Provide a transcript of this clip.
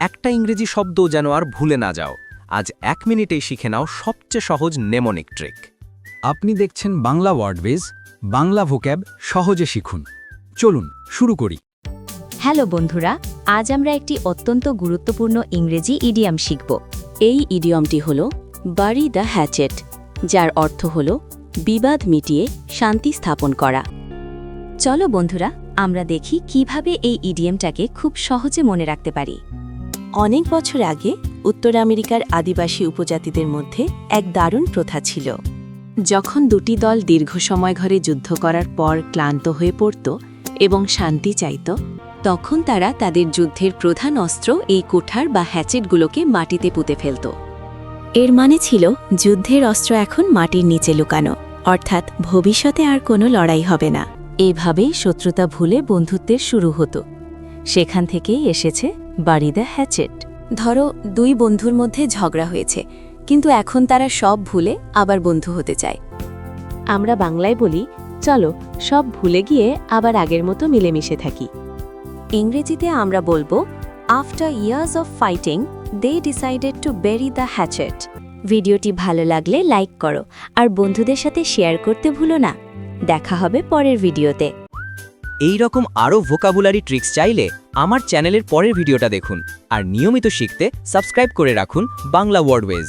একটা ইংরেজি শব্দ যেন আর ভুলে না যাও। আজ এক মিনিটেই শিখে নাও সবচেয়ে সহজ নেমনিক ট্রিক আপনি দেখছেন বাংলা ওয়ার্ডবেজ বাংলা ভোক্যাব সহজে শিখুন। চলুন, শুরু করি। হ্যালো বন্ধুরা, আজ আমরা একটি অত্যন্ত গুরুত্বপূর্ণ ইংরেজি ইডিয়াম শিখব। এই ইডিয়মটি হল বাড়ি দ্য হ্যাচেট যার অর্থ হল, বিবাদ মিটিয়ে শান্তি স্থাপন করা চলো বন্ধুরা, আমরা দেখি কীভাবে এই ইডিয়ামটাকে খুব সহজে মনে রাখতে পারি। অনেক বছর আগে উত্তর আমেরিকার আদিবাসী উপজাতিদের মধ্যে এক দারুণ প্রথা ছিল। যখন দুটি দল দীর্ঘ সময় ঘরে যুদ্ধ করার পর ক্লান্ত হয়ে পড়ত এবং শান্তি চাইত, তখন তারা তাদের যুদ্ধের প্রধান অস্ত্র এই কোঠার বা হ্যাচেটগুলোকে মাটিতে পুঁতে ফেলত। এর মানে ছিল, যুদ্ধের অস্ত্র এখন মাটির নিচে লুকানো, অর্থাৎ ভবিষ্যতে আর কোনো লড়াই হবে না। এভাবেই শত্রুতা ভুলে বন্ধুত্বের শুরু হতো। সেখান থেকেই এসেছে বাড়ি দ্য হ্যাচেট। ধরো, দুই বন্ধুর মধ্যে ঝগড়া হয়েছে, কিন্তু এখন তারা সব ভুলে আবার বন্ধু হতে চায়। আমরা বাংলায় বলি, চলো, সব ভুলে গিয়ে আবার আগের মতো মিলেমিশে থাকি। ইংরেজিতে আমরা বলব after years of fighting they decided to bury the hatchet ভিডিওটি ভালো লাগলে লাইক করো, আর বন্ধুদের সাথে শেয়ার করতে ভুলো না। দেখা হবে পরের ভিডিওতে। এই রকম আরও ভোকাবুলারি ট্রিক্স চাইলে আমার চ্যানেলের পরের ভিডিওটা দেখুন। আর নিয়মিত শিখতে সাবস্ক্রাইব করে রাখুন বাংলা ওয়ার্ডওয়েজ